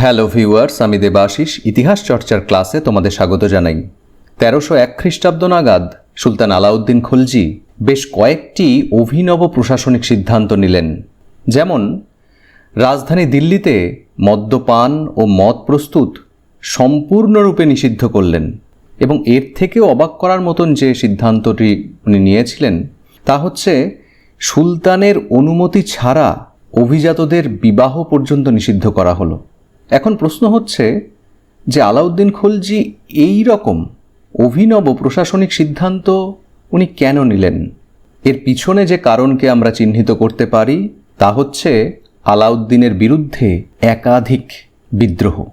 Hello viewers আমি দেবাশিস। ইতিহাস চর্চার ক্লাসে তোমাদের স্বাগত জানাই। তেরোশো এক খ্রিস্টাব্দ নাগাদ সুলতান আলাউদ্দিন খলজি বেশ কয়েকটি অভিনব প্রশাসনিক সিদ্ধান্ত নিলেন। যেমন, রাজধানী দিল্লিতে মদ্যপান ও মদ প্রস্তুত সম্পূর্ণরূপে নিষিদ্ধ করলেন এবং এর থেকেও অবাক করার মতন যে সিদ্ধান্তটি উনি নিয়েছিলেন, তা হচ্ছে সুলতানের অনুমতি ছাড়া অভিজাতদের বিবাহ পর্যন্ত নিষিদ্ধ করা হলো। এখন প্রশ্ন হচ্ছে যে আলাউদ্দিন খলজি এই রকম অভিনব প্রশাসনিক সিদ্ধান্ত উনি কেন নিলেন? এর পিছনে যে কারণকে আমরা চিহ্নিত করতে পারি তা হচ্ছে আলাউদ্দিনের বিরুদ্ধে একাধিক বিদ্রোহ।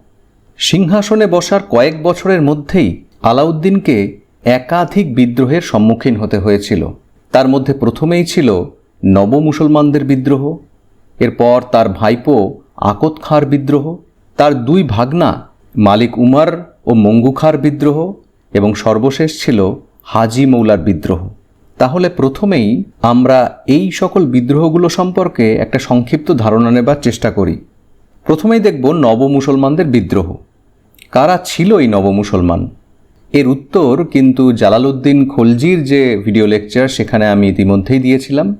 সিংহাসনে বসার কয়েক বছরের মধ্যেই আলাউদ্দিনকে একাধিক বিদ্রোহের সম্মুখীন হতে হয়েছিল। তার মধ্যে প্রথমেই ছিল নব মুসলমানদের বিদ্রোহ, এরপর তার ভাইপো আকত খাঁর বিদ্রোহ তার দুই ভাগনা, মালিক উমার ও মঙ্গুখার বিদ্রোহ, এবং সর্বশেষ ছিল হাজি মৌলার বিদ্রোহ। তাহলে প্রথমেই আমরা এই সকল বিদ্রোহগুলো সম্পর্কে একটা সংক্ষিপ্ত ধারণা নেবার চেষ্টা করি। প্রথমেই দেখব নব মুসলমানদের বিদ্রোহ। কারা ছিল এই নব মুসলমান এর উত্তর কিন্তু জালালউদ্দিন খলজির যে ভিডিও লেকচার, সেখানে আমি ইতিমধ্যেই দিয়েছিলাম।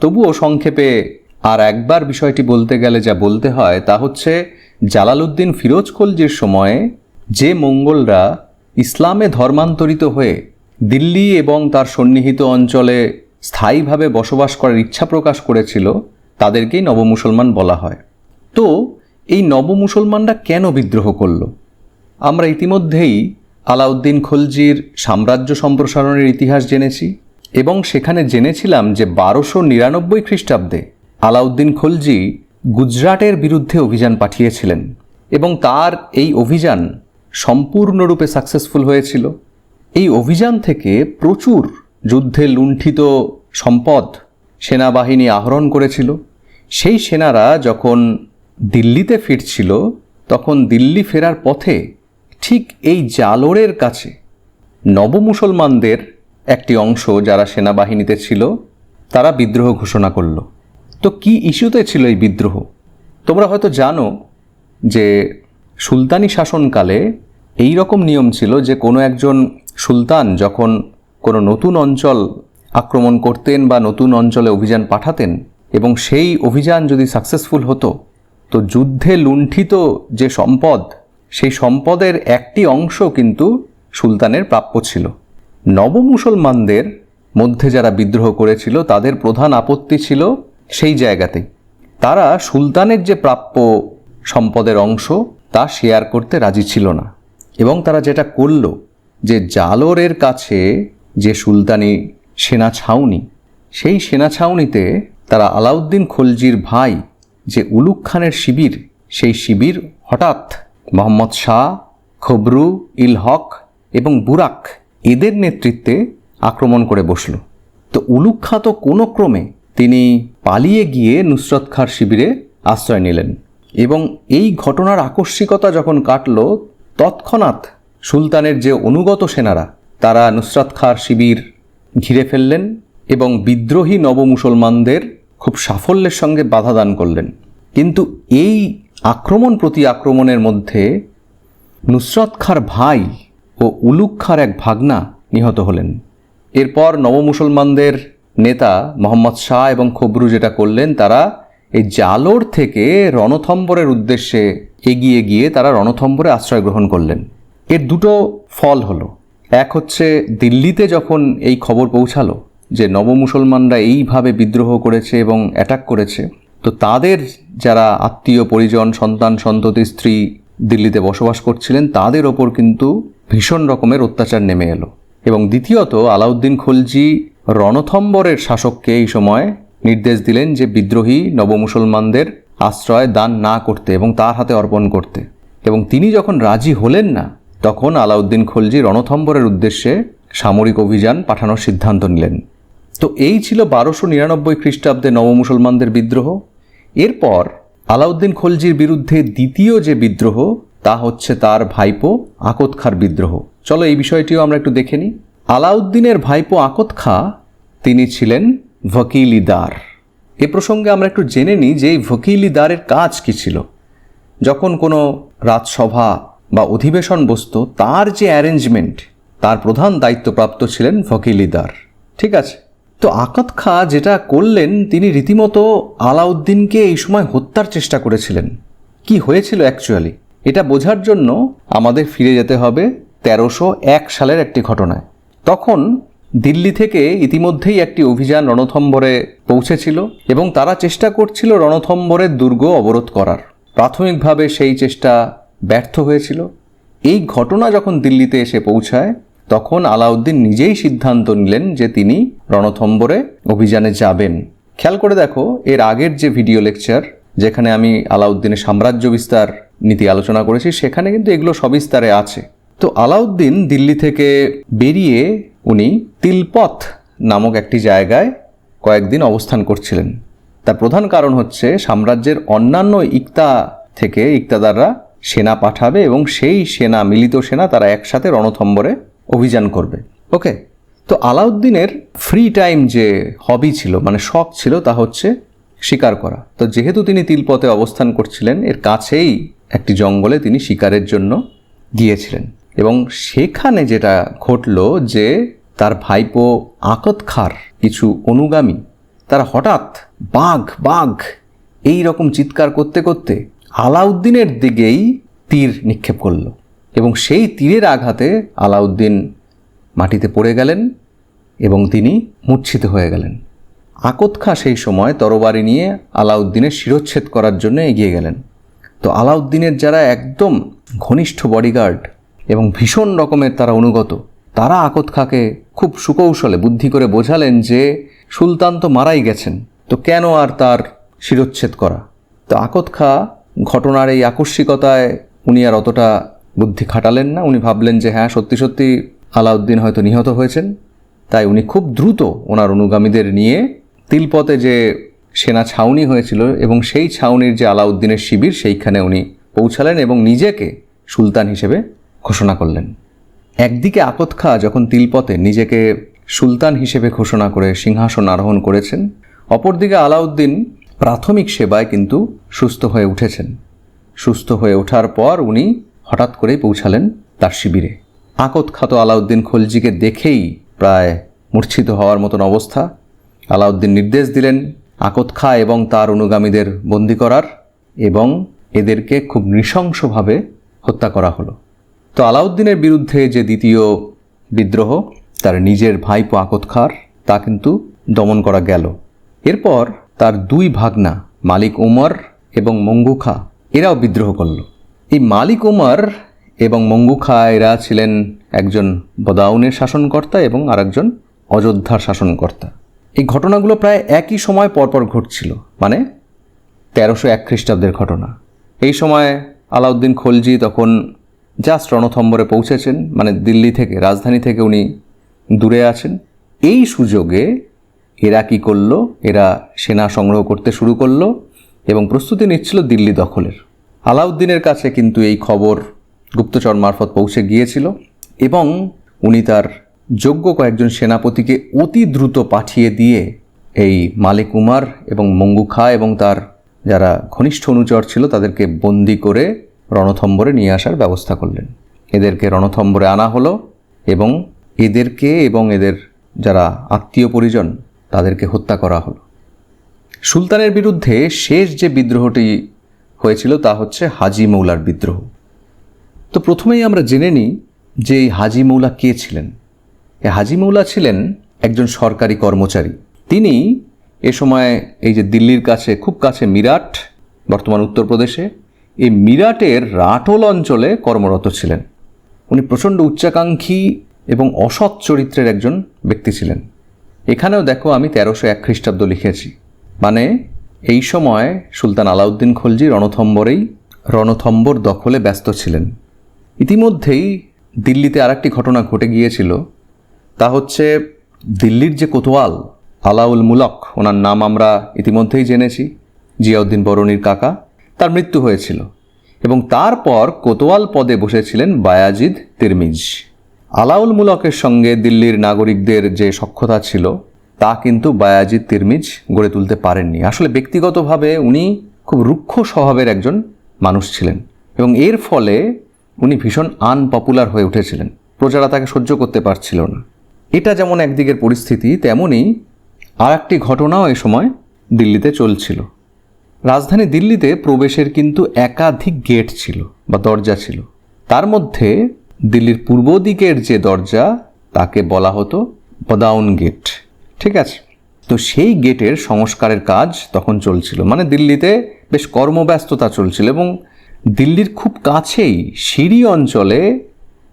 তবুও সংক্ষেপে আর একবার বিষয়টি বলতে গেলে যা বলতে হয় তা হচ্ছে, জালালউদ্দিন ফিরোজ খলজির সময়ে যে মঙ্গলরা ইসলামে ধর্মান্তরিত হয়ে দিল্লি এবং তার সন্নিহিত অঞ্চলে স্থায়ীভাবে বসবাস করার ইচ্ছা প্রকাশ করেছিল, তাদেরকেই নবমুসলমান বলা হয়। তো, এই নবমুসলমানরা কেন বিদ্রোহ করল? আমরা ইতিমধ্যেই আলাউদ্দিন খলজির সাম্রাজ্য সম্প্রসারণের ইতিহাস জেনেছি এবং সেখানে জেনেছিলাম যে বারোশো নিরানব্বই খ্রিস্টাব্দে আলাউদ্দিন খলজি গুজরাটের বিরুদ্ধে অভিযান পাঠিয়েছিলেন এবং তার এই অভিযান সম্পূর্ণরূপে সাকসেসফুল হয়েছিল। এই অভিযান থেকে প্রচুর যুদ্ধে লুণ্ঠিত সম্পদ সেনাবাহিনী আহরণ করেছিল। সেই সেনারা যখন দিল্লিতে ফিরছিল, তখন দিল্লি ফেরার পথে ঠিক এই জালোরের কাছে নবমুসলমানদের একটি অংশ যারা সেনাবাহিনীতে ছিল, তারা বিদ্রোহ ঘোষণা করল। তো কি ইস্যুতে ছিল এই বিদ্রোহ? তোমরা হয়তো জানো যে সুলতানি শাসনকালে এই রকম নিয়ম ছিল যে কোনো একজন সুলতান যখন কোনো নতুন অঞ্চল আক্রমণ করতেন বা নতুন অঞ্চলে অভিযান পাঠাতেন এবং সেই অভিযান যদি সাকসেসফুল হতো, তো যুদ্ধে লুণ্ঠিত যে সম্পদ, সেই সম্পদের একটি অংশ কিন্তু সুলতানের প্রাপ্য ছিল। নবমুসলমানদের মধ্যে যারা বিদ্রোহ করেছিল, তাদের প্রধান আপত্তি ছিল সেই জায়গাতেই। তারা সুলতানের যে প্রাপ্য সম্পদের অংশ, তা শেয়ার করতে রাজি ছিল না। এবং তারা যেটা করল, যে জালোরের কাছে যে সুলতানি সেনা ছাউনি, সেই সেনা ছাউনিতে তারা আলাউদ্দিন খলজির ভাই, যে উলুক খানের শিবির, সেই শিবির হঠাৎ মোহাম্মদ শাহ, খবরু ইল হক এবং বুরাক এদের নেতৃত্বে আক্রমণ করে বসল। তো উলুক খাঁ তো কোনো ক্রমে তিনি পালিয়ে গিয়ে নুসরত খাঁর শিবিরে আশ্রয় নিলেন এবং এই ঘটনার আকস্মিকতা যখন কাটল, তৎক্ষণাৎ সুলতানের যে অনুগত সেনারা, তারা নুসরাত খাঁর শিবির ঘিরে ফেললেন এবং বিদ্রোহী নবমুসলমানদের খুব সাফল্যের সঙ্গে বাধা দান করলেন। কিন্তু এই আক্রমণ প্রতি আক্রমণের মধ্যে নুসরত খাঁর ভাই ও উলুক খাঁর এক ভাগনা নিহত হলেন। এরপর নবমুসলমানদের নেতা মোহাম্মদ শাহ এবং খবরু যেটা করলেন, তারা এই জালোর থেকে রণথম্বরের উদ্দেশ্যে এগিয়ে গিয়ে তারা রণথম্বরে আশ্রয় গ্রহণ করলেন। এর দুটো ফল হলো। এক হচ্ছে, দিল্লিতে যখন এই খবর পৌঁছালো যে নবমুসলমানরা এইভাবে বিদ্রোহ করেছে এবং অ্যাটাক করেছে, তো তাদের যারা আত্মীয়, পরিজন, সন্তান, সন্ততি, স্ত্রী দিল্লিতে বসবাস করছিলেন, তাদের ওপর কিন্তু ভীষণ রকমের অত্যাচার নেমে এলো। এবং দ্বিতীয়ত, আলাউদ্দিন খলজি রণথম্বরের শাসককে এই সময় নির্দেশ দিলেন যে বিদ্রোহী নবমুসলমানদের আশ্রয় দান না করতে এবং তার হাতে অর্পণ করতে। এবং তিনি যখন রাজি হলেন না, তখন আলাউদ্দিন খলজি রণথম্বরের উদ্দেশ্যে সামরিক অভিযান পাঠানোর সিদ্ধান্ত নিলেন। তো এই ছিল বারোশো নিরানব্বই খ্রিস্টাব্দে নবমুসলমানদের বিদ্রোহ। এরপর আলাউদ্দিন খলজির বিরুদ্ধে দ্বিতীয় যে বিদ্রোহ, তা হচ্ছে তার ভাইপো আকত খাঁর বিদ্রোহ। চলো এই বিষয়টিও আমরা একটু দেখে নিই। আলাউদ্দিনের ভাইপো আকত খাঁ তিনি ছিলেন ভকিলিদার। এ প্রসঙ্গে আমরা একটু জেনে নিই যে এই ভকিলিদারের কাজ কী ছিল। যখন কোনো রাজসভা বা অধিবেশন বসতো, তার যে অ্যারেঞ্জমেন্ট, তার প্রধান দায়িত্বপ্রাপ্ত ছিলেন ফকিলিদার ঠিক আছে? তো আকাত খা যেটা করলেন, তিনি রীতিমতো আলাউদ্দিনকে এই সময় হত্যার চেষ্টা করেছিলেন। কি হয়েছিল অ্যাকচুয়ালি এটা বোঝার জন্য আমাদের ফিরে যেতে হবে তেরোশো এক সালের একটি ঘটনায়। তখন দিল্লি থেকে ইতিমধ্যেই একটি অভিযান রণথম্বরে পৌঁছেছিল এবং তারা চেষ্টা করছিল রণথম্বরের দুর্গ অবরোধ করার। প্রাথমিকভাবে সেই চেষ্টা ব্যর্থ হয়েছিল। এই ঘটনা যখন দিল্লিতে এসে পৌঁছায়, তখন আলাউদ্দিন নিজেই সিদ্ধান্ত নিলেন যে তিনি রণথম্বরে অভিযানে যাবেন। খেয়াল করে দেখো, এর আগের যে ভিডিও লেকচার, যেখানে আমি আলাউদ্দিনের সাম্রাজ্য বিস্তার নীতি আলোচনা করেছি, সেখানে কিন্তু এগুলো সবিস্তারে আছে। তো আলাউদ্দিন দিল্লি থেকে বেরিয়ে উনি তিলপথ নামক একটি জায়গায় কয়েকদিন অবস্থান করছিলেন। তার প্রধান কারণ হচ্ছে সাম্রাজ্যের অন্যান্য ইকতা থেকে ইকতাদাররা সেনা পাঠাবে এবং সেই সেনা, মিলিত সেনা তারা একসাথে রণথম্বরে অভিযান করবে। ওকে, তো আলাউদ্দিনের ফ্রি টাইম যে হবি ছিল মানে শখ ছিল, তা হচ্ছে শিকার করা। তো যেহেতু তিনি তিলপথে অবস্থান করছিলেন, এর কাছেই একটি জঙ্গলে তিনি শিকারের জন্য গিয়েছিলেন। এবং সেখানে যেটা ঘটল যে তার ভাইপো আকত খার কিছু অনুগামী। তারা হঠাৎ বাঘ বাঘ, এই রকম চিৎকার করতে করতে আলাউদ্দিনের দিকেই তীর নিক্ষেপ করল এবং সেই তীরের আঘাতে আলাউদ্দিন মাটিতে পড়ে গেলেন এবং তিনি মূর্ছিত হয়ে গেলেন। আকত খাঁ সেই সময় তরবারি নিয়ে আলাউদ্দিনের শিরোচ্ছেদ করার জন্য এগিয়ে গেলেন। তো আলাউদ্দিনের যারা একদম ঘনিষ্ঠ বডিগার্ড এবং ভীষণ রকমের তারা অনুগত, তারা আকত খাঁকে খুব সুকৌশলে বুদ্ধি করে বোঝালেন যে সুলতান তো মারাই গেছেন, তো কেন আর তার শিরোচ্ছেদ করা? তো আকত খাঁ ঘটনার এই আকস্মিকতায় উনি আর অতটা বুদ্ধি খাটালেন না। উনি ভাবলেন যে হ্যাঁ সত্যি সত্যি আলাউদ্দিন হয়তো নিহত হয়েছেন। তাই উনি খুব দ্রুত ওনার অনুগামীদের নিয়ে তিলপথে যে সেনা ছাউনি হয়েছিল এবং সেই ছাউনির যে আলাউদ্দিনের শিবির, সেইখানে উনি পৌঁছালেন এবং নিজেকে সুলতান হিসেবে ঘোষণা করলেন। একদিকে আকত খাঁ যখন তিলপথে নিজেকে সুলতান হিসেবে ঘোষণা করে সিংহাসন আরোহণ করেছেন, অপরদিকে আলাউদ্দিন প্রাথমিক সেবায় কিন্তু সুস্থ হয়ে উঠেছেন। সুস্থ হয়ে ওঠার পর উনি হঠাৎ করেই পৌঁছালেন তার শিবিরে। আকত খাত আলাউদ্দিন খলজিকে দেখেই প্রায় মূর্ছিত হওয়ার মতন অবস্থা। আলাউদ্দিন নির্দেশ দিলেন আকত খা এবং তার অনুগামীদের বন্দি করার এবং এদেরকে খুব নৃশংসভাবে হত্যা করা হলো। তো আলাউদ্দিনের বিরুদ্ধে যে দ্বিতীয় বিদ্রোহ, তার নিজের ভাইপো আকত খার, তা কিন্তু দমন করা গেল। এরপর তার দুই ভাগনা, মালিক উমর এবং মঙ্গু খা, এরাও বিদ্রোহ করল। এই মালিক উমর এবং মঙ্গু খা এরা ছিলেন একজন বদাউনের শাসনকর্তা এবং আরেকজন অযোধ্যার শাসনকর্তা। এই ঘটনাগুলো প্রায় একই সময় পরপর ঘটছিল মানে তেরোশো এক খ্রিস্টাব্দের ঘটনা। এই সময় আলাউদ্দিন খলজি তখন জাস্ট রণথম্বরে পৌঁছেছেন মানে দিল্লি থেকে, রাজধানী থেকে উনি দূরে আছেন। এই সুযোগে এরা কি করল? এরা সেনা সংগ্রহ করতে শুরু করল এবং প্রস্তুতি নিচ্ছিল দিল্লি দখলের। আলাউদ্দিনের কাছে কিন্তু এই খবর গুপ্তচর মারফত পৌঁছে গিয়েছিল এবং উনি তার যোগ্য কয়েকজন সেনাপতিকে অতি দ্রুত পাঠিয়ে দিয়ে এই মালিক উমার এবং মঙ্গু খা এবং তার যারা ঘনিষ্ঠ অনুচর ছিল তাদেরকে বন্দি করে রণথম্বরে নিয়ে আসার ব্যবস্থা করলেন। এদেরকে রণথম্বরে আনা হলো এবং এদেরকে এবং এদের যারা আত্মীয় পরিজন, তাদেরকে হত্যা করা হলো। সুলতানের বিরুদ্ধে শেষ যে বিদ্রোহটি হয়েছিল তা হচ্ছে হাজি মৌলার বিদ্রোহ। তো প্রথমেই আমরা জেনে নিই যে এই হাজি মৌলা কে ছিলেন। এ হাজি মৌলা ছিলেন একজন সরকারি কর্মচারী। তিনি এ সময় এই যে দিল্লির কাছে, খুব কাছে মিরাট, বর্তমান উত্তরপ্রদেশে এই মিরাটের রাটোল অঞ্চলে কর্মরত ছিলেন। উনি প্রচণ্ড উচ্চাকাঙ্ক্ষী এবং অসৎ চরিত্রের একজন ব্যক্তি ছিলেন। এখানেও দেখো আমি তেরোশো এক খ্রিস্টাব্দ লিখেছি। মানে এই সময় সুলতান আলাউদ্দিন খলজি রণথম্বরেই রণথম্বর দখলে ব্যস্ত ছিলেন। ইতিমধ্যেই দিল্লিতে আরেকটি ঘটনা ঘটে গিয়েছিল। তা হচ্ছে দিল্লির যে কোতোয়াল, আলাউল মুলক, ওনার নাম আমরা ইতিমধ্যেই জেনেছি, জিয়াউদ্দিন বরণীর কাকা। তার মৃত্যু হয়েছিল এবং তারপর কোতোয়াল পদে বসেছিলেন বায়াজিদ তিরমিজ। আলাউল মুলকের সঙ্গে দিল্লির নাগরিকদের যে সক্ষতা ছিল, তা কিন্তু বায়াজিদ তিরমিজ গড়ে তুলতে পারেননি। আসলে ব্যক্তিগতভাবে উনি খুব রুক্ষ স্বভাবের একজন মানুষ ছিলেন এবং এর ফলে উনি ভীষণ আনপপুলার হয়ে উঠেছিলেন। প্রজারা তাকে সহ্য করতে পারছিল না। এটা যেমন একদিকের পরিস্থিতি তেমনই আর একটি ঘটনাও এ সময় দিল্লিতে চলছিল। রাজধানী দিল্লিতে প্রবেশের কিন্তু একাধিক গেট ছিল বা দরজা ছিল। তার মধ্যে দিল্লির পূর্ব দিকের যে দরজা, তাকে বলা হতো বদাউন গেট। ঠিক আছে? তো সেই গেটের সংস্কারের কাজ তখন চলছিল। মানে দিল্লিতে বেশ কর্মব্যস্ততা চলছিল এবং দিল্লির খুব কাছেই সিঁড়ি অঞ্চলে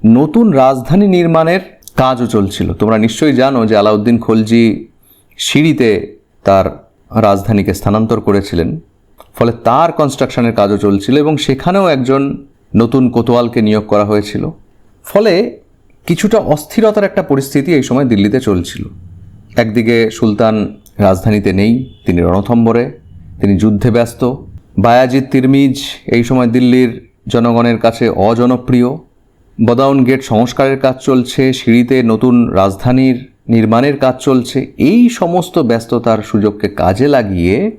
নতুন রাজধানী নির্মাণের কাজও চলছিল। তোমরা নিশ্চয়ই জানো যে আলাউদ্দিন খলজি সিঁড়িতে তার রাজধানীকে স্থানান্তর করেছিলেন। ফলে তার কনস্ট্রাকশনের কাজও চলছিল এবং সেখানেও একজন নতুন কোতোয়ালকে নিয়োগ করা হয়েছিল। ফলে কিছুটা অস্থিরতার একটা পরিস্থিতি এই সময় দিল্লিতে চলছিল। একদিকে সুলতান রাজধানীতে নেই, তিনি রণথম্বরে, তিনি যুদ্ধে ব্যস্ত। বায়াজিদ তিরমিজ এই সময় দিল্লির জনগণের কাছে অজনপ্রিয়। বদাউন গেট সংস্কারের কাজ চলছে, সিঁড়িতে নতুন রাজধানীর নির্মাণের কাজ চলছে। এই সমস্ত ব্যস্ততার সুযোগকে কাজে লাগিয়ে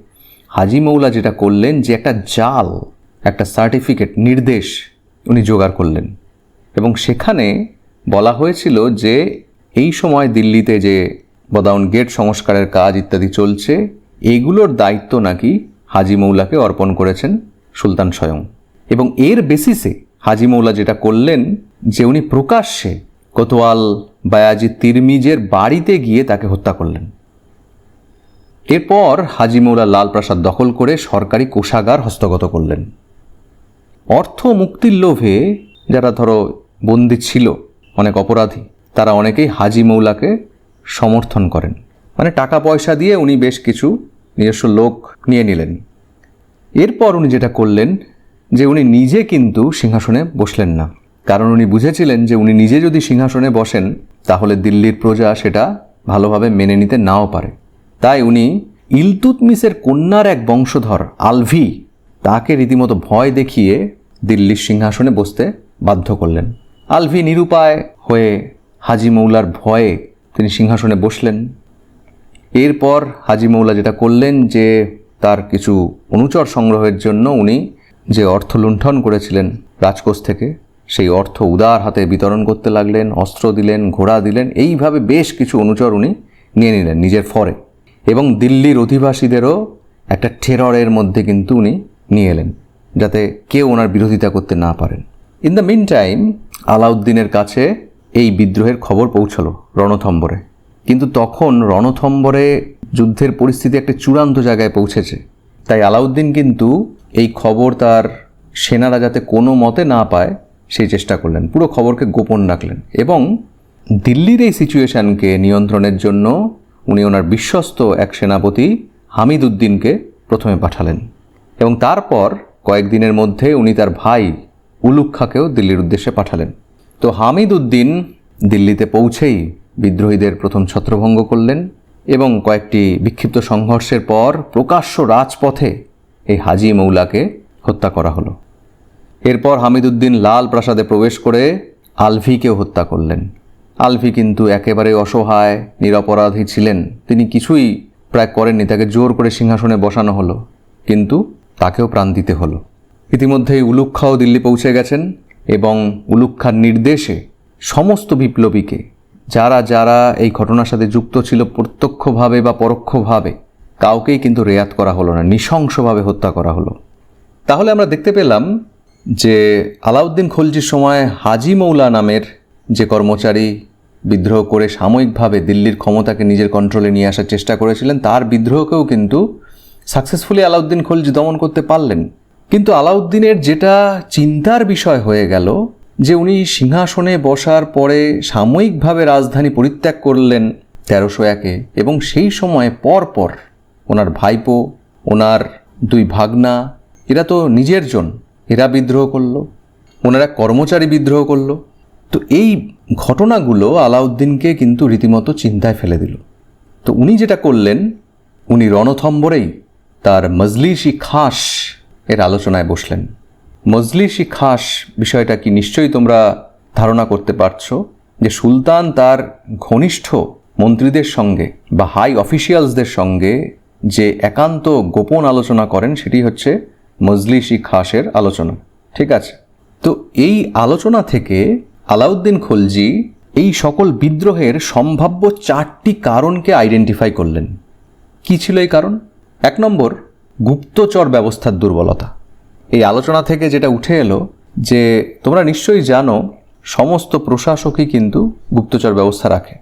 হাজি মৌলা যেটা করলেন যে একটা জাল, একটা সার্টিফিকেট নির্দেশ উনি জোগাড় করলেন। এবং সেখানে বলা হয়েছিল যে এই সময় দিল্লিতে যে বদাউন গেট সংস্কারের কাজ ইত্যাদি চলছে এইগুলোর দায়িত্ব নাকি হাজি মৌলাকে অর্পণ করেছেন সুলতান স্বয়ং। এবং এর বেসিসে হাজি মৌলা যেটা করলেন যে উনি প্রকাশ্যে কোতোয়াল, বায়াজি, তিরমিজের বাড়িতে গিয়ে তাকে হত্যা করলেন। এরপর হাজিমৌলা লাল প্রাসাদ দখল করে সরকারি কোষাগার হস্তগত করলেন। অর্থ মুক্তির লোভে যারা ধরো বন্দি ছিল, অনেক অপরাধী, তারা অনেকেই হাজি মৌলাকে সমর্থন করেন। মানে টাকা পয়সা দিয়ে উনি বেশ কিছু নিজস্ব লোক নিয়ে নিলেন। এরপর উনি যেটা করলেন যে উনি নিজে কিন্তু সিংহাসনে বসলেন না। কারণ উনি বুঝেছিলেন যে উনি নিজে যদি সিংহাসনে বসেন, তাহলে দিল্লির প্রজা সেটা ভালোভাবে মেনে নিতে নাও পারে। তাই উনি ইলতুতমিসের কন্যার এক বংশধর, আলভি, তাকে রীতিমতো ভয় দেখিয়ে দিল্লির সিংহাসনে বসতে বাধ্য করলেন। আলভি নিরুপায় হয়ে হাজি মৌলার ভয়ে তিনি সিংহাসনে বসলেন। এরপর হাজি মৌলা যেটা করলেন যে, তার কিছু অনুচর সংগ্রহের জন্য উনি যে অর্থ লুণ্ঠন করেছিলেন রাজকোষ থেকে, সেই অর্থ উদার হাতে বিতরণ করতে লাগলেন, অস্ত্র দিলেন, ঘোড়া দিলেন, এইভাবে বেশ কিছু অনুচর উনি নিয়ে নিলেন নিজের ফরে। এবং দিল্লির অধিবাসীদেরও একটা টেররের মধ্যে কিন্তু উনি নিয়ে এলেন, যাতে কেউ ওনার বিরোধিতা করতে না পারেন। ইন দ্য মিন টাইম আলাউদ্দিনের কাছে এই বিদ্রোহের খবর পৌঁছলো রণথম্বরে। কিন্তু তখন রণথম্বরে যুদ্ধের পরিস্থিতি একটা চূড়ান্ত জায়গায় পৌঁছেছে। তাই আলাউদ্দিন কিন্তু এই খবর তার সেনারা যাতে কোনো মতে না পায়, সেই চেষ্টা করলেন। পুরো খবরকে গোপন রাখলেন এবং দিল্লির এই সিচুয়েশনকে নিয়ন্ত্রণের জন্য উনি ওনার বিশ্বস্ত এক সেনাপতি হামিদ উদ্দিনকে প্রথমে পাঠালেন। এবং তারপর কয়েকদিনের মধ্যে উনি তার ভাই উলুক খাকেও দিল্লির উদ্দেশ্যে পাঠালেন। তো হামিদ উদ্দিন দিল্লিতে পৌঁছেই বিদ্রোহীদের প্রথম ছত্রভঙ্গ করলেন এবং কয়েকটি বিক্ষিপ্ত সংঘর্ষের পর প্রকাশ্য রাজপথে এই হাজি মৌলাকে হত্যা করা হলো। এরপর হামিদুদ্দিন লাল প্রাসাদে প্রবেশ করে আলভিকেও হত্যা করলেন। আলভি কিন্তু একেবারে অসহায়, নিরপরাধী ছিলেন। তিনি কিছুই প্রায় করেননি, তাকে জোর করে সিংহাসনে বসানো হলো, কিন্তু তাকেও প্রাণ দিতে হলো। ইতিমধ্যেই উলুক্ষাও দিল্লি পৌঁছে গেছেন এবং উলুক্ষার নির্দেশে সমস্ত বিপ্লবীকে, যারা যারা এই ঘটনার সাথে যুক্ত ছিল প্রত্যক্ষভাবে বা পরোক্ষভাবে, কাউকেই কিন্তু রেয়াত করা হলো না, নৃশংসভাবে হত্যা করা হলো। তাহলে আমরা দেখতে পেলাম যে আলাউদ্দিন খলজির সময় হাজি মৌলা নামের যে কর্মচারী বিদ্রোহ করে সাময়িকভাবে দিল্লির ক্ষমতাকে নিজের কন্ট্রোলে নিয়ে আসার চেষ্টা করেছিলেন, তার বিদ্রোহকেও কিন্তু সাকসেসফুলি আলাউদ্দিন খলজি দমন করতে পারলেন। কিন্তু আলাউদ্দিনের যেটা চিন্তার বিষয় হয়ে গেল, যে উনি সিংহাসনে বসার পরে সাময়িকভাবে রাজধানী পরিত্যাগ করলেন তেরোশো একে এবং সেই সময় পর পর ওনার ভাইপো, ওনার দুই ভাগনা, এরা তো নিজের জন, এরা বিদ্রোহ করল, ওনারা কর্মচারী বিদ্রোহ করল। তো এই ঘটনাগুলো আলাউদ্দিনকে কিন্তু রীতিমতো চিন্তায় ফেলে দিল। তো উনি যেটা করলেন, উনি রণথম্বরেই তার মজলিশি খাস এর আলোচনায় বসলেন। মজলিশি খাস বিষয়টা কি নিশ্চয়ই তোমরা ধারণা করতে পারছ? যে সুলতান তার ঘনিষ্ঠ মন্ত্রীদের সঙ্গে বা হাই অফিসিয়ালসদের সঙ্গে যে একান্ত গোপন আলোচনা করেন, সেটি হচ্ছে মজলিশি খাসের আলোচনা। ঠিক আছে? তো এই আলোচনা থেকে আলাউদ্দিন খলজি এই সকল বিদ্রোহের সম্ভাব্য চারটি কারণকে আইডেন্টিফাই করলেন। কি ছিল এই কারণ? এক নম্বর, গুপ্তচর ব্যবস্থার দুর্বলতা। এই আলোচনা থেকে যেটা উঠে এলো যে তোমরা নিশ্চয়ই জানো, সমস্ত প্রশাসকই কিন্তু গুপ্তচর ব্যবস্থা রাখে।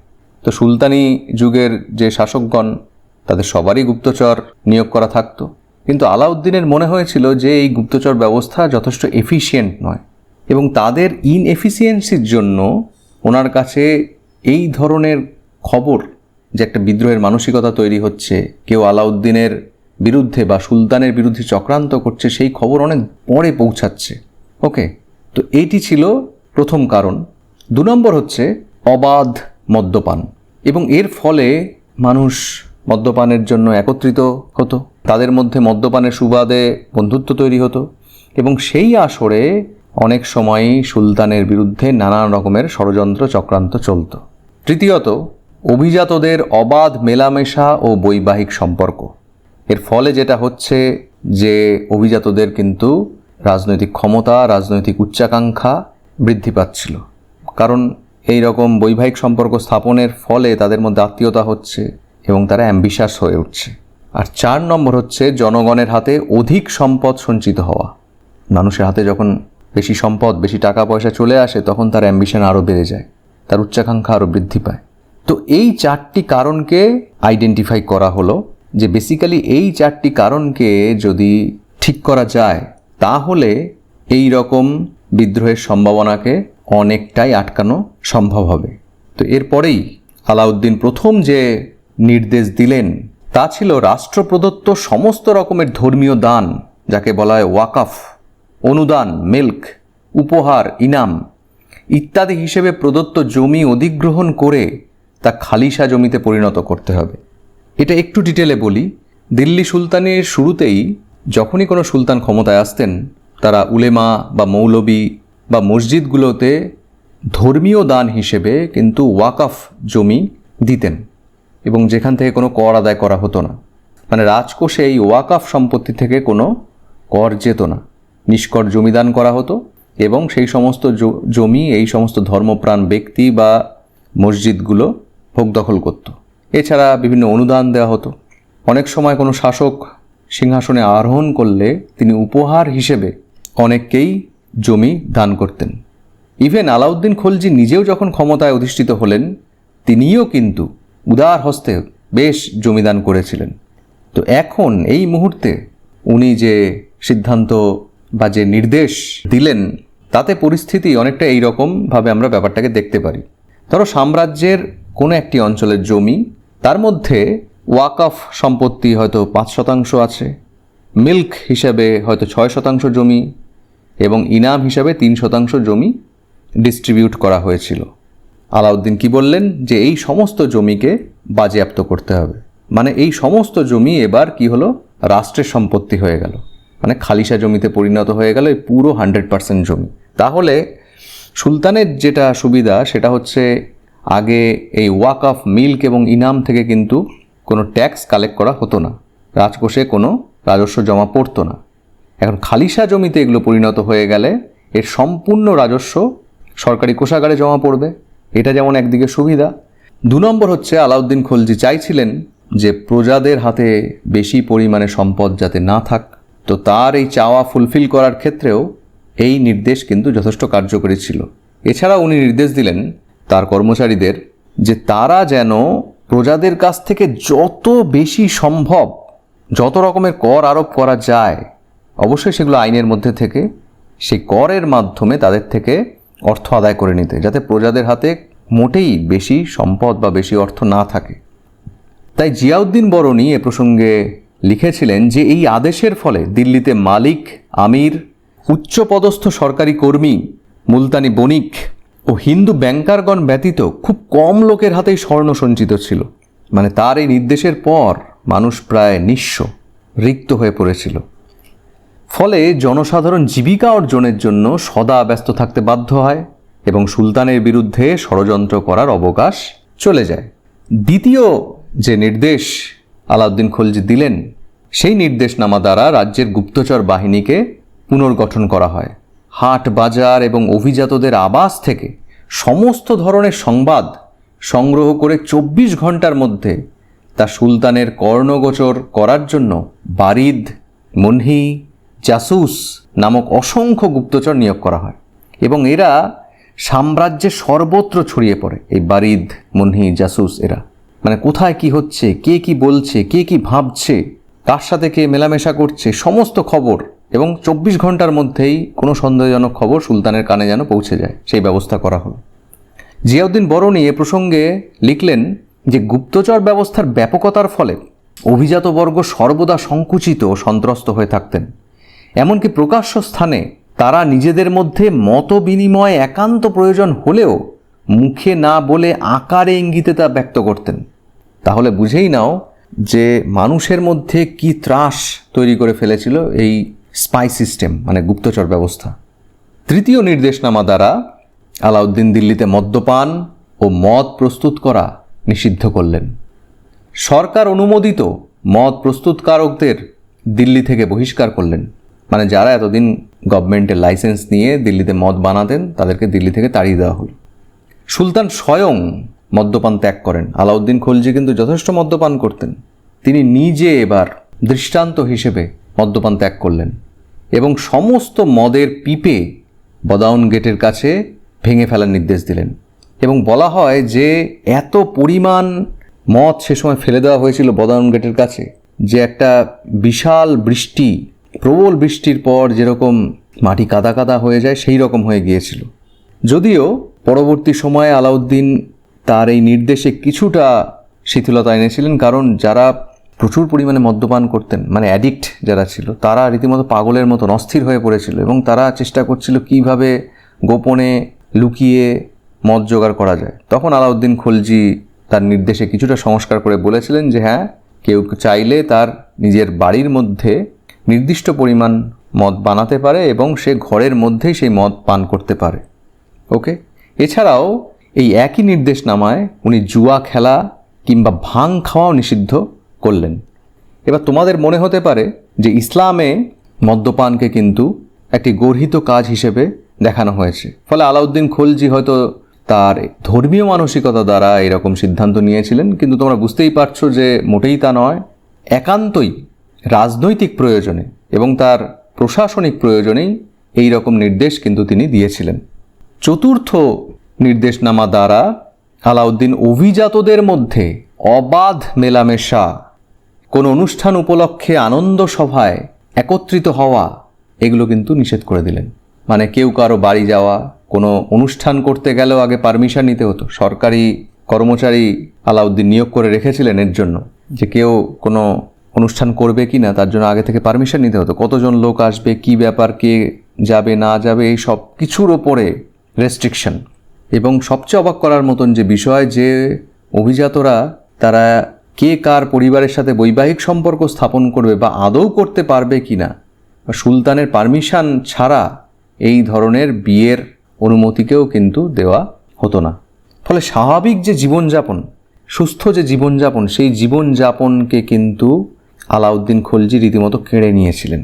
তো সুলতানি যুগের যে শাসকগণ, তাদের সবারই গুপ্তচর নিয়োগ করা থাকতো। কিন্তু আলাউদ্দিনের মনে হয়েছিল যে এই গুপ্তচর ব্যবস্থা যথেষ্ট এফিশিয়েন্ট নয়। এবং তাদের ইনএফিসিয়েন্সির জন্য ওনার কাছে এই ধরনের খবর যে একটা বিদ্রোহের মানসিকতা তৈরি হচ্ছে, কেউ আলাউদ্দিনের বিরুদ্ধে বা সুলতানের বিরুদ্ধে চক্রান্ত করছে, সেই খবর অনেক পরে পৌঁছাচ্ছে। ওকে? তো এইটি ছিল প্রথম কারণ। দু নম্বর হচ্ছে অবাধ মদ্যপান। এবং এর ফলে মানুষ মদ্যপানের জন্য একত্রিত হতো। তাদের মধ্যে মদ্যপানের সুবাদে বন্ধুত্ব তৈরি হতো। এবং সেই আসরে অনেক সময়ই সুলতানের বিরুদ্ধে নানান রকমের ষড়যন্ত্র চক্রান্ত চলত। তৃতীয়ত, অভিজাতদের অবাধ মেলামেশা ও বৈবাহিক সম্পর্ক। এর ফলে যেটা হচ্ছে যে অভিজাতদের কিন্তু রাজনৈতিক ক্ষমতা, রাজনৈতিক উচ্চাকাঙ্ক্ষা বৃদ্ধি পাচ্ছিল। কারণ এই রকম বৈবাহিক সম্পর্ক স্থাপনের ফলে তাদের মধ্যে আত্মীয়তা হচ্ছে এবং তারা অ্যাম্বিশাস হয়ে উঠছে। আর চার নম্বর হচ্ছে জনগণের হাতে অধিক সম্পদ সঞ্চিত হওয়া। মানুষের হাতে যখন বেশি সম্পদ, বেশি টাকা পয়সা চলে আসে, তখন তার অ্যাম্বিশন আরও বেড়ে যায়। তার উচ্চাকাঙ্ক্ষা আরও বৃদ্ধি পায়। তো এই চারটি কারণকে আইডেন্টিফাই করা হলো যে বেসিক্যালি এই চারটি কারণকে যদি ঠিক করা যায়, তাহলে এই রকম বিদ্রোহের সম্ভাবনাকে অনেকটাই আটকানো সম্ভব হবে। তো এরপরেই আলাউদ্দিন প্রথম যে নির্দেশ দিলেন, তা ছিল রাষ্ট্রপ্রদত্ত সমস্ত রকমের ধর্মীয় দান, যাকে বলা হয় ওয়াকাফ। অনুদান, মিল্ক, উপহার, ইনাম ইত্যাদি হিসেবে প্রদত্ত জমি অধিগ্রহণ করে তা খালিসা জমিতে পরিণত করতে হবে। এটা একটু ডিটেলে বলি। দিল্লি সুলতানের শুরুতেই যখনই কোনো সুলতান ক্ষমতায় আসতেন, তারা উলেমা বা মৌলবি বা মসজিদগুলোতে ধর্মীয় দান হিসেবে কিন্তু ওয়াকাফ জমি দিতেন এবং যেখান থেকে কোনো কর আদায় করা হতো না। মানে রাজকোষে এই ওয়াকাফ সম্পত্তি থেকে কোনো কর যেত না। নিষ্কর জমিদান করা হতো এবং সেই সমস্ত জমি, এই সমস্ত ধর্মপ্রাণ ব্যক্তি বা মসজিদগুলো ভোগ দখল করত। এছাড়া বিভিন্ন অনুদান দেওয়া হতো। অনেক সময় কোনো শাসক সিংহাসনে আরোহণ করলে তিনি উপহার হিসেবে অনেককেই জমি দান করতেন। ইভেন আলাউদ্দিন খলজি নিজেও যখন ক্ষমতায় অধিষ্ঠিত হলেন, তিনিও কিন্তু উদার হস্তে বেশ জমিদান করেছিলেন। তো এখন এই মুহূর্তে উনি যে সিদ্ধান্ত বা যে নির্দেশ দিলেন, তাতে পরিস্থিতি অনেকটা এই রকমভাবে আমরা ব্যাপারটাকে দেখতে পারি। ধরো সাম্রাজ্যের কোনো একটি অঞ্চলের জমি, তার মধ্যে ওয়াকফ সম্পত্তি হয়তো পাঁচ শতাংশ আছে, মিল্ক হিসাবে হয়তো ছয় শতাংশ জমি এবং ইনাম হিসাবে তিন শতাংশ জমি ডিস্ট্রিবিউট করা হয়েছিল। আলাউদ্দিন কি বললেন? যে এই সমস্ত জমিকে বাজেয়াপ্ত করতে হবে। মানে এই সমস্ত জমি এবার কি হলো? রাষ্ট্রের সম্পত্তি হয়ে গেল। মানে খালিসা জমিতে পরিণত হয়ে গেল এই পুরো হান্ড্রেড পার্সেন্ট জমি। তাহলে সুলতানের যেটা সুবিধা, সেটা হচ্ছে আগে এই ওয়াক অফ মিল্ক এবং ইনাম থেকে কিন্তু কোনো ট্যাক্স কালেক্ট করা হতো না। রাজকোষে কোনো রাজস্ব জমা পড়তো না। এখন খালিসা জমিতে এগুলো পরিণত হয়ে গেলে এর সম্পূর্ণ রাজস্ব সরকারি কোষাগারে জমা পড়বে। এটা যেমন একদিকে সুবিধা। দু নম্বর হচ্ছে, আলাউদ্দিন খলজি চাইছিলেন যে প্রজাদের হাতে বেশি পরিমাণে সম্পদ যাতে না থাক। তো তার এই চাওয়া ফুলফিল করার ক্ষেত্রেও এই নির্দেশ কিন্তু যথেষ্ট কার্যকরী ছিল। এছাড়া উনি নির্দেশ দিলেন তার কর্মচারীদের যে তারা যেন প্রজাদের কাছ থেকে যত বেশি সম্ভব যত রকমের কর আরোপ করা যায়, অবশ্যই সেগুলো আইনের মধ্যে থেকে সেই করের মাধ্যমে তাদের থেকে অর্থ আদায় করে নিতে, যাতে প্রজাদের হাতে মোটেই বেশি সম্পদ বা বেশি অর্থ না থাকে। তাই জিয়াউদ্দিন বরণী এ প্রসঙ্গে লিখেছিলেন যে এই আদেশের ফলে দিল্লিতে মালিক, আমির, উচ্চপদস্থ সরকারি কর্মী, মুলতানি বণিক ও হিন্দু ব্যাংকারগণ ব্যতীত খুব কম লোকের হাতেই স্বর্ণ সঞ্চিত ছিল। মানে তার এই নির্দেশের পর মানুষ প্রায় নিঃস্ব, রিক্ত হয়ে পড়েছিল। ফলে জনসাধারণ জীবিকা অর্জনের জন্য সদা ব্যস্ত থাকতে বাধ্য হয় এবং সুলতানের বিরুদ্ধে ষড়যন্ত্র করার অবকাশ চলে যায়। দ্বিতীয় যে নির্দেশ আলাউদ্দিন খলজি দিলেন সেই নির্দেশনামা দ্বারা রাজ্যের গুপ্তচর বাহিনীকে পুনর্গঠন করা হয়। হাট বাজার এবং অভিজাতদের আবাস থেকে সমস্ত ধরনের সংবাদ সংগ্রহ করে চব্বিশ ঘণ্টার মধ্যে তা সুলতানের কর্ণগোচর করার জন্য বারিদ মুনহি জাসুস নামক অসংখ্য গুপ্তচর নিয়োগ করা হয় এবং এরা সাম্রাজ্যে সর্বত্র ছড়িয়ে পড়ে, এই বারিদ মুনহি জাসুস এরা। মানে কোথায় কি হচ্ছে, কে কি বলছে, কে কি ভাবছে কার সাথে কে মেলামেশা করছে, সমস্ত খবর এবং চব্বিশ ঘণ্টার মধ্যেই কোনো সন্দেহজনক খবর সুলতানের কানে যেন পৌঁছে যায়, সেই ব্যবস্থা করা হলো। জিয়াউদ্দিন বরণী এ প্রসঙ্গে লিখলেন যে, গুপ্তচর ব্যবস্থার ব্যাপকতার ফলে অভিজাত বর্গ সর্বদা সংকুচিত ও সন্ত্রস্ত হয়ে থাকতেন। এমনকি প্রকাশ্য স্থানে তারা নিজেদের মধ্যে মত বিনিময় একান্ত প্রয়োজন হলেও মুখে না বলে আকারে ইঙ্গিতে তা ব্যক্ত করতেন। তাহলে বুঝেই নাও যে মানুষের মধ্যে কি ত্রাস তৈরি করে ফেলেছিল এই স্পাই সিস্টেম মানে গুপ্তচর ব্যবস্থা। তৃতীয় নির্দেশনামা দ্বারা আলাউদ্দিন দিল্লিতে মদ্যপান ও মদ প্রস্তুত করা নিষিদ্ধ করলেন। সরকার অনুমোদিত মদ প্রস্তুতকারকদের দিল্লি থেকে বহিষ্কার করলেন। মানে যারা এতদিন গভর্নমেন্টের লাইসেন্স নিয়ে দিল্লিতে মদ বানাতেন, তাদেরকে দিল্লি থেকে তাড়িয়ে দেওয়া হলো। সুলতান স্বয়ং মদ্যপান ত্যাগ করেন। আলাউদ্দিন খলজি কিন্তু যথেষ্ট মদ্যপান করতেন। তিনি নিজে এবার দৃষ্টান্ত হিসেবে মদ্যপান ত্যাগ করলেন এবং সমস্ত মদের পিপে বদাউন গেটের কাছে ভেঙে ফেলার নির্দেশ দিলেন এবং বলা হয় যে, এত পরিমাণ মদ সে সময় ফেলে দেওয়া হয়েছিল বদাউন গেটের কাছে যে একটা বিশাল বৃষ্টি, প্রবল বৃষ্টির পর যেরকম মাটি কাদা কাদা হয়ে যায়, সেই রকম হয়ে গিয়েছিল। যদিও পরবর্তী সময়ে আলাউদ্দিন তার এই নির্দেশে কিছুটা শিথিলতা এনেছিলেন, কারণ যারা প্রচুর পরিমাণে মদ্যপান করতেন মানে অ্যাডিক্ট যারা ছিল, তারা রীতিমতো পাগলের মতন অস্থির হয়ে পড়েছিল এবং তারা চেষ্টা করছিল কীভাবে গোপনে লুকিয়ে মদ জোগাড় করা যায়। তখন আলাউদ্দিন খলজি তার নির্দেশে কিছুটা সংস্কার করে বলেছিলেন যে হ্যাঁ কেউ চাইলে তার নিজের বাড়ির মধ্যে নির্দিষ্ট পরিমাণ মদ বানাতে পারে এবং সে ঘরের মধ্যেই সেই মদ পান করতে পারে। ওকে এছাড়াও এই একই নির্দেশনামায় উনি জুয়া খেলা কিংবা ভাং খাওয়াও নিষিদ্ধ করলেন। এবার তোমাদের মনে হতে পারে যে ইসলামে মদ্যপানকে কিন্তু একটি গর্হিত কাজ হিসেবে দেখানো হয়েছে। ফলে আলাউদ্দিন খলজি হয়তো তার ধর্মীয় মানসিকতা দ্বারা এরকম সিদ্ধান্ত নিয়েছিলেন, কিন্তু তোমরা বুঝতেই পারছ যে মোটেই তা নয়। একান্তই রাজনৈতিক প্রয়োজনে এবং তার প্রশাসনিক প্রয়োজনেই এই রকম নির্দেশ কিন্তু তিনি দিয়েছিলেন। চতুর্থ নির্দেশনামা দ্বারা আলাউদ্দিন অভিজাতদের মধ্যে অবাধ মেলামেশা, কোনো অনুষ্ঠান উপলক্ষে আনন্দ সভায় একত্রিত হওয়া, এগুলো কিন্তু নিষেধ করে দিলেন। মানে কেউ কারও বাড়ি যাওয়া, কোনো অনুষ্ঠান করতে গেলেও আগে পারমিশন নিতে হতো। সরকারি কর্মচারী আলাউদ্দিন নিয়োগ করে রেখেছিলেন এর জন্য যে কেউ কোনো অনুষ্ঠান করবে কি না, তার জন্য আগে থেকে পারমিশন নিতে হতো। কতজন লোক আসবে, কি ব্যাপার, কে যাবে, না যাবে, এই সব কিছুর ওপরে রেস্ট্রিকশন এবং সবচেয়ে অবাক করার মতন যে বিষয় যে অভিজাতরা তারা কে কার পরিবারের সাথে বৈবাহিক সম্পর্ক স্থাপন করবে বা আদৌ করতে পারবে কি না বা সুলতানের পারমিশন ছাড়া এই ধরনের বিয়ের অনুমতিকেও কিন্তু দেওয়া হতো না। ফলে স্বাভাবিক যে জীবনযাপন, সুস্থ যে জীবনযাপন, সেই জীবনযাপনকে কিন্তু আলাউদ্দিন খলজি রীতিমতো কেড়ে নিয়েছিলেন।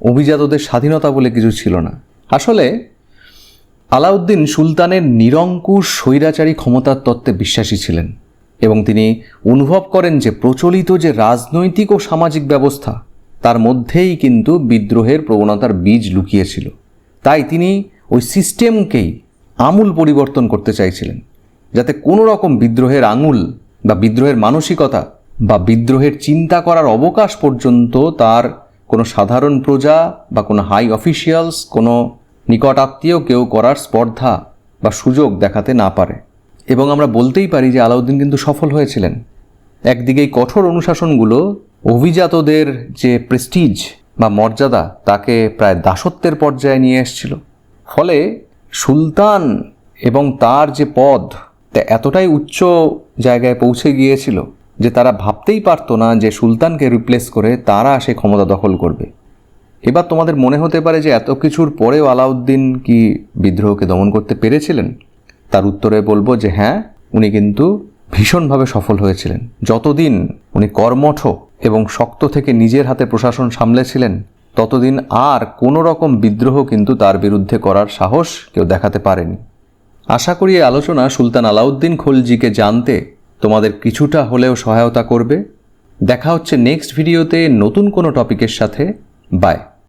অভিজাতদের স্বাধীনতা বলে কিছু ছিল না। আসলে আলাউদ্দিন সুলতানের নিরঙ্কুশ স্বৈরাচারী ক্ষমতার তত্ত্বে বিশ্বাসী ছিলেন এবং তিনি অনুভব করেন যে প্রচলিত যে রাজনৈতিক ও সামাজিক ব্যবস্থা, তার মধ্যেই কিন্তু বিদ্রোহের প্রবণতার বীজ লুকিয়েছিল। তাই তিনি ওই সিস্টেমকেই আমূল পরিবর্তন করতে চাইছিলেন, যাতে কোনো রকম বিদ্রোহের আঙুল বা বিদ্রোহের মানসিকতা বা বিদ্রোহের চিন্তা করার অবকাশ পর্যন্ত তার কোনো সাধারণ প্রজা বা কোনো হাই অফিসিয়ালস কোনো নিকট আত্মীয় কেউ করার স্পর্ধা বা সুযোগ দেখাতে না পারে। এবং আমরা বলতেই পারি যে আলাউদ্দিন কিন্তু সফল হয়েছিলেন। একদিকে এই কঠোর অনুশাসনগুলো, অভিজাতদের যে প্রেস্টিজ বা মর্যাদা, তাকে প্রায় দাসত্বের পর্যায়ে নিয়ে এসেছিল। ফলে সুলতান এবং তার যে পদ, তা এতটাই উচ্চ জায়গায় পৌঁছে গিয়েছিল যে তারা ভাবতেই পারতো না যে সুলতানকে রিপ্লেস করে তারা সে ক্ষমতা দখল করবে। এবার তোমাদের মনে হতে পারে যে এত কিছুর পরেও আলাউদ্দিন কি বিদ্রোহকে দমন করতে পেরেছিলেন? তার উত্তরে বলব যে হ্যাঁ উনি কিন্তু ভীষণভাবে সফল হয়েছিলেন। যতদিন উনি কর্মঠ এবং শক্ত থেকে নিজের হাতে প্রশাসন সামলেছিলেন, ততদিন আর কোনো রকম বিদ্রোহ কিন্তু তার বিরুদ্ধে করার সাহস কেউ দেখাতে পারেনি। আশা করি এই আলোচনা সুলতান আলাউদ্দিন খলজিকে জানতে তোমাদের কিছুটা হলেও সহায়তা করবে। দেখা হচ্ছে নেক্সট ভিডিওতে নতুন কোনো টপিকের সাথে। Bye.